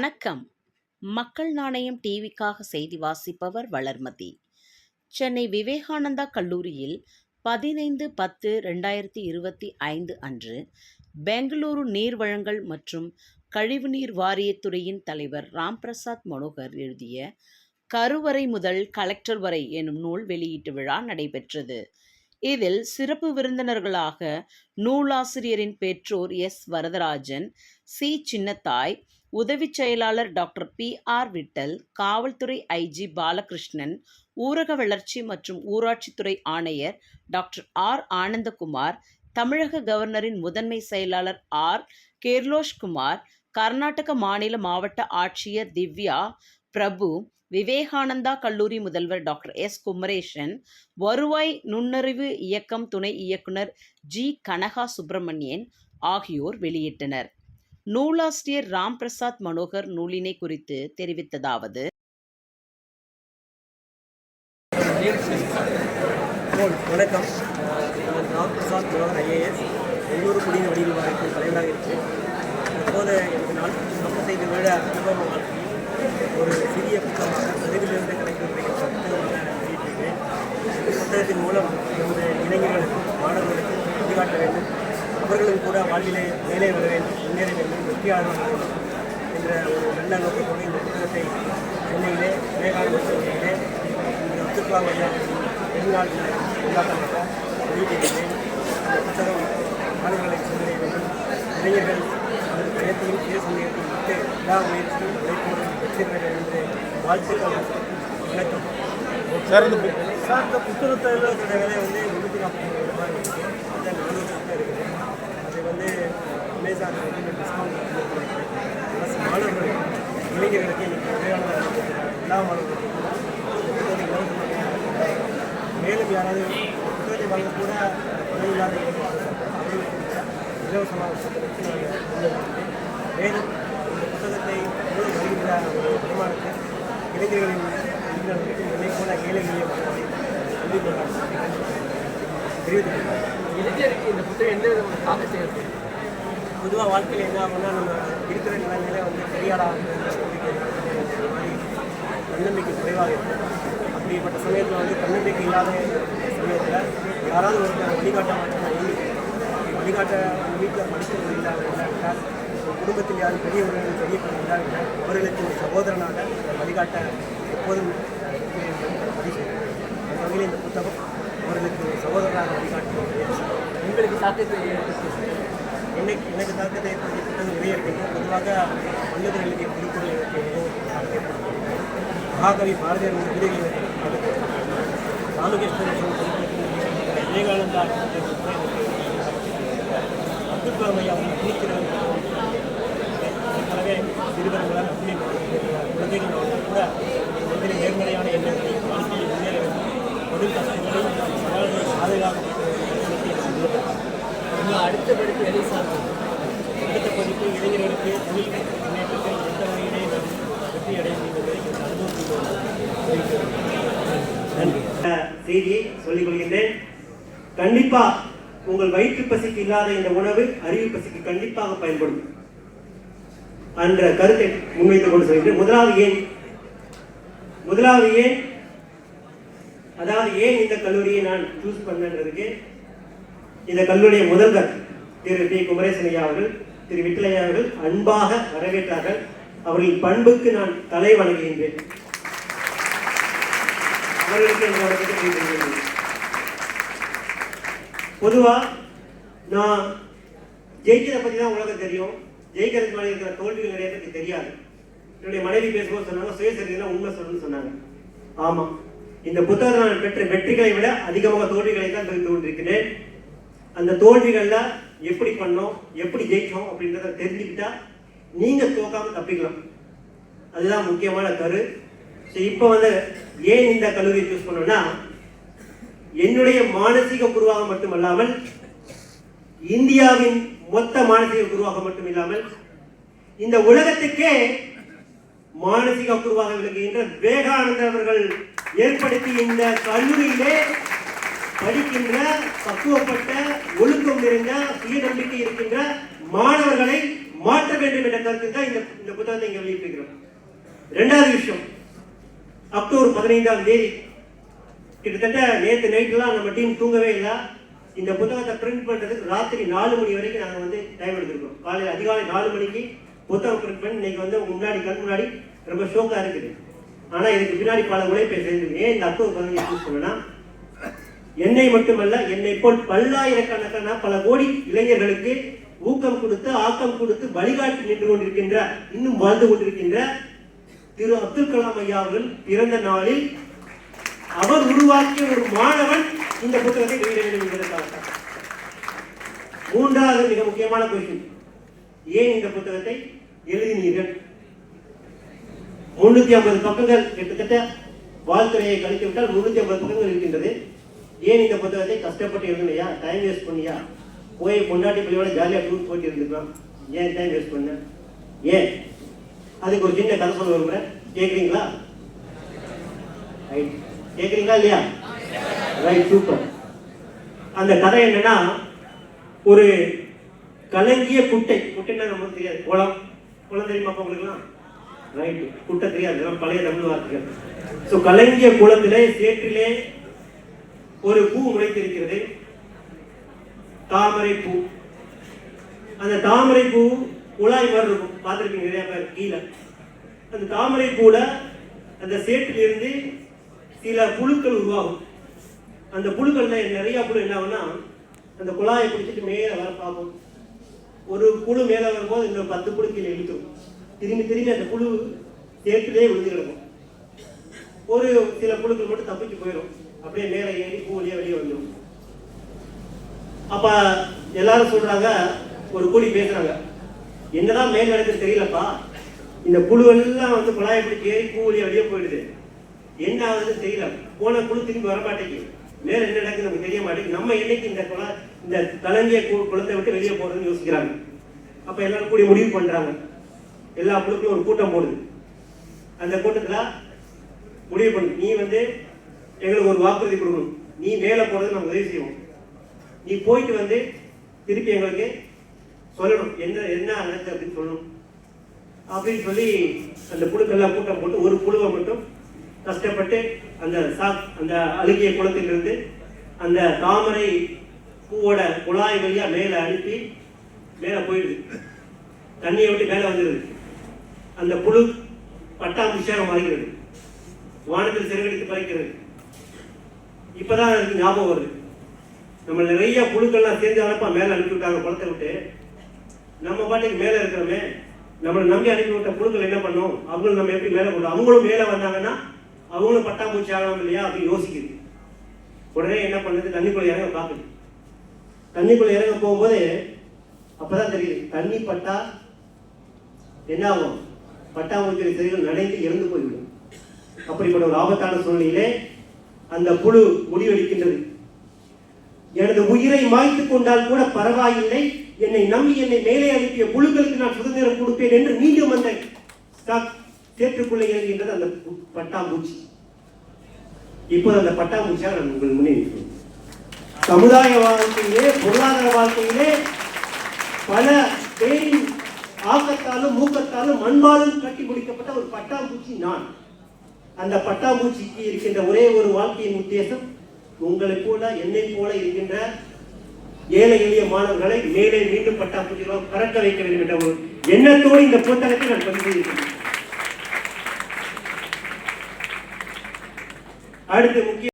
வணக்கம். மக்கள் நாணயம் டிவிக்காக செய்தி வாசிப்பவர் வளர்மதி. சென்னை விவேகானந்தா கல்லூரியில் பதினைந்து பத்து ரெண்டாயிரத்தி இருபத்தி ஐந்து அன்று பெங்களூரு நீர் வழங்கல் மற்றும் கழிவுநீர் வாரியத்துறையின் தலைவர் ராம்பிரசாத் மனோகர் எழுதிய கருவறை முதல் கலெக்டர் வரை எனும் நூல் வெளியீட்டு விழா நடைபெற்றது. இதில் சிறப்பு விருந்தினர்களாக நூலாசிரியரின் பெற்றோர் எஸ். வரதராஜன் சி. சின்னத்தாய் உதவி செயலாளர் டாக்டர் பி. ஆர். விட்டல் காவல்துறை ஐஜி பாலகிருஷ்ணன் ஊரக வளர்ச்சி மற்றும் ஊராட்சித்துறை ஆணையர் டாக்டர் ஆர். ஆனந்தகுமார் தமிழக கவர்னரின் முதன்மை செயலாளர் ஆர். கேர்லோஷ்குமார் கர்நாடக மாநில மாவட்ட ஆட்சியர் திவ்யா பிரபு விவேகானந்தா கல்லூரி முதல்வர் டாக்டர் எஸ் குமரேஷன் வருவாய் நுண்ணறிவு இயக்கம் துணை இயக்குனர் ஜி கனகா சுப்பிரமணியன் ஆகியோர் வெளியிட்டனர். நூலாசிரியர் ராம் பிரசாத் மனோகர் நூலினை குறித்து தெரிவித்ததாவது. வணக்கம். ராம் பிரசாத் மனோகர் ஐஏஎஸ் பெங்களூரு குடியின் வடிவில் வாரியத்தின் தலைவராக இருக்கிறேன். தற்போது எனக்கு நான் நம்ம செய்த விட அனுபவமாக ஒரு சிறிய புத்தகமாக பதிவிலிருந்து கிடைக்கக்கூடிய புத்தகமாக வெளியிட்டிருக்கிறேன் இந்த புத்தகத்தின் மூலம் நமது இளைஞர்களுக்கும் மாணவர்களுக்கும் வழிகாட்ட வேண்டும். அவர்களும் கூட வாழ்விலே மேலே வர வேண்டும் முன்னேற வேண்டும் வெற்றியாளர் என்ற ஒரு நல்ல நோக்கத்தோடு இந்த புத்தகத்தை சென்னையிலே விவேகானந்த கல்லூரியிலே இந்த அப்துல்கலாம் ஐயா பெருநாள் கொண்டாட்டமாக வெளியிட்டிருக்கிறேன். இந்த புத்தகம் மாணவர்களை சிந்தனை வேண்டும். இளைஞர்கள் அதற்கு பயத்தையும் சுய சந்தேகத்தையும் விட்டு எல்லா முயற்சியும் உழைப்போடு வெற்றி என்று வாழ்த்துக்கள் வணக்கம் சார் இந்த சார் இந்த புத்தகத்தோட விலை வந்து முந்நூற்றி நாற்பத்தி ரூபாய் இருக்குது அதை நானூறு இருக்குது வந்து வந்து டிஸ்கவுண்ட் மாணவர்கள் இளைஞர்களுக்கு எல்லா மாணவர்களுக்கும் மேலும் யாராவது புத்தகத்தை வாங்க கூட இல்லாத இலவசமாக மேலும் புத்தகத்தை மூலம் வருகின்ற ஒரு இளைஞர்களின் என்னை போல ஏழை எளிய மக்களை இளைஞருக்கு இந்த புத்தகம் எந்த விதமான தாக்கத்தை ஏற்படுத்தும்? பொதுவாக வாழ்க்கையில் என்ன ஆகும்னா நம்ம இருக்கிற நிலைமையில வந்து பெரியாடா மாதிரி தன்னம்பிக்கை குறைவாக இருக்கும். அப்படிப்பட்ட சமயத்தில் வந்து தன்னம்பிக்கை இல்லாத சமயத்தில் யாராவது ஒருத்தர் வழிகாட்ட மாட்டேன் வழிகாட்ட வீட்டில் இல்லாவிட்டால் ஒரு குடும்பத்தில் யாரும் பெரியவர்கள் பெரிய இல்லாவிட்டால் அவர்களுக்கு ஒரு சகோதரனாக வழிகாட்ட எப்போதும். அந்த வகையில் இந்த புத்தகம் அவர்களுக்கு ஒரு சகோதரனாக வழிகாட்டும் உங்களுக்கு தாக்கத்தை ஏற்படுத்தும் எனக்கு எனக்கு தாக்கத்தை ஏற்படுத்திய புத்தகம் நிறைய இருக்கின்றன பொதுவாக மன்னர்கள் எழுதிய திருக்குறள் எனக்கு மகாகவி பாரதியார் விருதுகள் எனக்கு. ராமகிருஷ்ணன் விவேகானந்தா. அப்துல் கலாம் ஐயா வந்து துணிக்கிறது எனவே சிறுவர்களால் அப்படி கூட மனதில் நேர்மறையான எண்ணங்களை வாழ்க்கையில் முன்னேற வேண்டும். தொழில் கஷ்டங்களை சவால்களை பாதுகாக்க இன்னும் அடுத்த படிப்பு எதை சார்ந்தது? அடுத்த பதிப்பு இளைஞர்களுக்கு தொழில் முன்னேற்றத்தை எந்த வகையிலே வெற்றி அடைய என்பதை இந்த செய்தியை சொல்லிக் கொள்கின்றேன். கண்டிப்பா உங்கள் வயிற்று பசிக்கு இல்லாத இந்த உணவு அறிவு பசிக்கு கண்டிப்பாக பயன்படும். என்ற கருத்தை முன்வைத்துக் கொண்டு சொல்கிறேன் முதலாவது ஏன்? முதலாவது ஏன்? அதாவது ஏன் இந்த கல்லூரியை நான் சூஸ் பண்ணன்றதுக்கு? இந்த கல்லூரிய முதல்வர் திரு பி. குமரேசன் ஐயா அவர்கள் திரு விட்டலையா அவர்கள் அன்பாக வரவேற்றார்கள். அவர்களின் பண்புக்கு நான் தலை வணங்குகின்றேன். அவர்களுக்கு பொதுவா நான் ஜெயிக்கிறத பத்தி தான் உலகம் தெரியும். ஜெயிக்கிறதுக்கு மேலே இருக்கிற தோல்விகள் நிறைய பேருக்கு தெரியாது. என்னுடைய மனைவி பேசும்போது சொன்னாங்க சுயசரிதையில் உண்மை சொல்லணும்னு சொன்னாங்க. ஆமா. இந்த புத்தகத்தில் நான் பெற்ற வெற்றிகளை விட அதிகமாக தோல்விகளை தான் தெரிந்து கொண்டிருக்கிறேன் அந்த தோல்விகள்ல எப்படி பண்ணோம் எப்படி ஜெயிச்சோம் அப்படின்றத தெரிஞ்சுக்கிட்டா நீங்க தோக்காம தப்பிக்கலாம். அதுதான் முக்கியமான கரு. ஸோ இப்போ வந்து ஏன் இந்த கல்லூரியை சூஸ் பண்ணோம்னா என்னுடைய மானசீக குருவாக மட்டுமல்லாமல் இந்தியாவின் மொத்த மானசீக குருவாக மட்டும் இல்லாமல் இந்த உலகத்துக்கே மானசீக குருவாக விளங்குகின்ற விவேகானந்தர் அவர்கள் ஏற்படுத்தி இந்த கல்லூரியிலே படிக்கின்ற பக்குவப்பட்ட ஒழுக்கம் நிறைந்த சுயநம்பிக்கை இருக்கின்ற மாணவர்களை மாற்ற வேண்டும் என்ற கருத்து தான் இந்த இந்த புத்தகத்தை இங்கே வெளியிட்டிருக்கிறோம். ரெண்டாவது விஷயம் அக்டோபர் பதினைந்தாம் தேதி. கிட்டத்தட்ட நேற்று நைட்லாம் நம்ம டீம் தூங்கவே இல்லை. இந்த புத்தகத்தை பிரிண்ட் பண்ணுறதுக்கு ராத்திரி நாலு மணி வரைக்கும் நாங்கள் வந்து டைம் எடுத்துருக்கோம். காலையில் அதிகாலை நாலு மணிக்கு புத்தகம் பிரிண்ட் பண்ணி இன்னைக்கு வந்து முன்னாடி கண் முன்னாடி ரொம்ப ஷோக்காக இருக்குது. ஆனால் இதுக்கு பின்னாடி பல உழைப்பை செய்திருக்கு ஏன் இந்த அக்டோபர் பதினஞ்சு சூஸ் என்னை மட்டுமல்ல என்னை போல் பல்லாயிரக்கணக்கான பல கோடி இளைஞர்களுக்கு ஊக்கம் கொடுத்து ஆக்கம் கொடுத்து வழிகாட்டி நின்று கொண்டிருக்கின்ற இன்னும் வாழ்ந்து கொண்டிருக்கின்ற திரு அப்துல் கலாம் ஐயா அவர்கள் பிறந்த நாளில் அவர் உருவாக்கிய ஒரு மாணவன் இந்த புத்தகத்தை வெளியிட வேண்டும் என்பதற்காக மூன்றாவது மிக முக்கியமான கொஸ்டின் ஏன் இந்த புத்தகத்தை எழுதினீர்கள்? முன்னூத்தி ஐம்பது பக்கங்கள் கிட்டத்தட்ட வாழ்த்துறையை கழித்து விட்டால் முன்னூத்தி ஐம்பது பக்கங்கள் இருக்கின்றது. ஏன் இந்த புத்தகத்தை கஷ்டப்பட்டு எழுதுனையா? டைம் வேஸ்ட் பண்ணியா? போய் பொண்டாட்டி பிள்ளையோட ஜாலியாக டூர் போயிட்டு இருந்துக்கலாம். ஏன் டைம் வேஸ்ட் பண்ண? ஏன்? அதுக்கு ஒரு சின்ன கதை சொல்ல விரும்புறேன். கேட்குறீங்களா ரைட் கேட்குறீங்களா இல்லையா? Right super. அந்த கதை என்னன்னா ஒரு கலங்கிய குட்டை குட்டைன்னா நமக்கு தெரியாது. குளம் குளம் தெரியுமா உங்களுக்குலாம்? ரைட்டு. குட்டை தெரியாது. இதெல்லாம் பழைய தமிழ் வார்த்தைகள். ஸோ கலங்கிய குளத்திலே சேற்றிலே ஒரு பூ முளைத்திருக்கிறது தாமரை பூ. அந்த தாமரை பூ குழாய் மாதிரி இருக்கும். பார்த்துருக்கீங்க நிறையா பேர் கீழே. அந்த தாமரை பூவில் அந்த சேற்றிலிருந்து சில புழுக்கள் உருவாகும். அந்த புழுக்கள்ல நிறைய புழு என்ன ஆகும்னா அந்த குழாயை பிடிச்சிட்டு மேலே வர பார்ப்போம் ஒரு புழு மேலே வரும்போது இன்னும் பத்து புழு கீழே இழுத்துரும். திரும்பி திரும்பி அந்த புழு சேற்றிலே விழுந்து கிடக்கும். ஒரு சில புழுக்கள் மட்டும் தப்பிச்சு போயிடும் அப்படியே மேலே ஏறி பூவிலேயே வெளியே வந்துடும் அப்போ எல்லாரும் சொல்றாங்க ஒரு கூலி பேசுறாங்க என்னதான் மேல் நடக்குது தெரியலப்பா. இந்த புழு எல்லாம் வந்து குழாயை பிடிச்சி ஏறி பூவிலேயே வெளியே போயிடுது. என்ன ஆகுதுன்னு தெரியல. போன புழு திரும்பி வரமாட்டேங்குது. வேற என்ன நடக்குது நமக்கு தெரிய மாட்டேங்குது. நம்ம என்னைக்கு இந்த குளம் இந்த கலங்கிய கு- குளத்தை விட்டு வெளியே போறதுன்னு யோசிக்கிறாங்க. அப்ப எல்லாரும் கூடி முடிவு பண்றாங்க. எல்லா குழுக்கும் ஒரு கூட்டம் போடுது. அந்த கூட்டத்துல முடிவு பண்ணு. நீ வந்து எங்களுக்கு ஒரு வாக்குறுதி கொடுக்கணும். நீ மேலே போறது நம்ம உதவி செய்வோம். நீ போயிட்டு வந்து திருப்பி எங்களுக்கு சொல்லணும். என்ன என்ன நடக்குது அப்படின்னு சொல்லணும். அப்படின்னு சொல்லி அந்த புழுக்கெல்லாம் கூட்டம் போட்டு ஒரு குழுவை மட்டும் கஷ்டப்பட்டு அந்த சா அந்த அழுகிய குளத்திலிருந்து அந்த தாமரை பூவோட குழாய் வழியா மேலே அனுப்பி மேலே போயிடுது. தண்ணியை விட்டு மேலே வந்துடுது. அந்த புழு பட்டாபிஷேகம் மாறுகிறது வானத்தில் சிறகடித்து பறிக்கிறது. இப்போதான் எனக்கு ஞாபகம் வருது. நம்ம நிறைய புழுக்கள்லாம் சேர்ந்து அனுப்பா மேலே அனுப்பி விட்டாங்க குளத்தை விட்டு. நம்ம பாட்டுக்கு மேலே இருக்கிறோமே. நம்மளை நம்பி அனுப்பி விட்ட புழுக்கள் என்ன பண்ணும்? அவங்களும் நம்ம எப்படி மேலே கொண்டு அவங்களும் மேலே வந்தாங்கன்னா அவங்களும் பட்டாம்பூச்சி ஆகணும் இல்லையா? அப்படின்னு யோசிக்குது. உடனே என்ன பண்ணுது? தண்ணிக்குள்ள இறங்க பார்க்குது. தண்ணிக்குள்ள இறங்க போகும்போது அப்பதான் தெரியுது தண்ணி பட்டா என்ன ஆகும்? பட்டாம்பூச்சி செடிகள் நனைந்து இறந்து போய்விடும். அப்படிப்பட்ட ஒரு ஆபத்தான சூழ்நிலையிலே அந்த புழு முடிவெடுக்கின்றது. எனது உயிரை மாய்த்து கொண்டால் கூட பரவாயில்லை. என்னை நம்பி என்னை மேலே அனுப்பிய புழுக்களுக்கு நான் சுதந்திரம் கொடுப்பேன் என்று மீண்டும் அந்த சா- சேற்றுக்குள்ளே இறங்குகின்றது அந்த பட்டாம்பூச்சி. இப்போது அந்த பட்டாம்பூச்சியாக நான் உங்கள் முன்னே நிற்கிறேன். சமுதாய வாழ்க்கையிலே பொருளாதார வாழ்க்கையிலே பல பேரின் ஆக்கத்தாலும் மூக்கத்தாலும் மண்பாலும் கட்டி முடிக்கப்பட்ட ஒரு பட்டாம்பூச்சி நான். அந்த பட்டாம்பூச்சிக்கு இருக்கின்ற ஒரே ஒரு வாழ்க்கையின் உத்தேசம் உங்களை போல என்னை போல இருக்கின்ற ஏழை எளிய மாணவர்களை மேலே மீண்டும் பட்டாம்பூச்சிகளாக பறக்க வைக்க வேண்டும் என்ற ஒரு எண்ணத்தோடு இந்த புத்தகத்தை நான் பதிவு செய்திருக்கிறேன். அடுத்து முக்கிய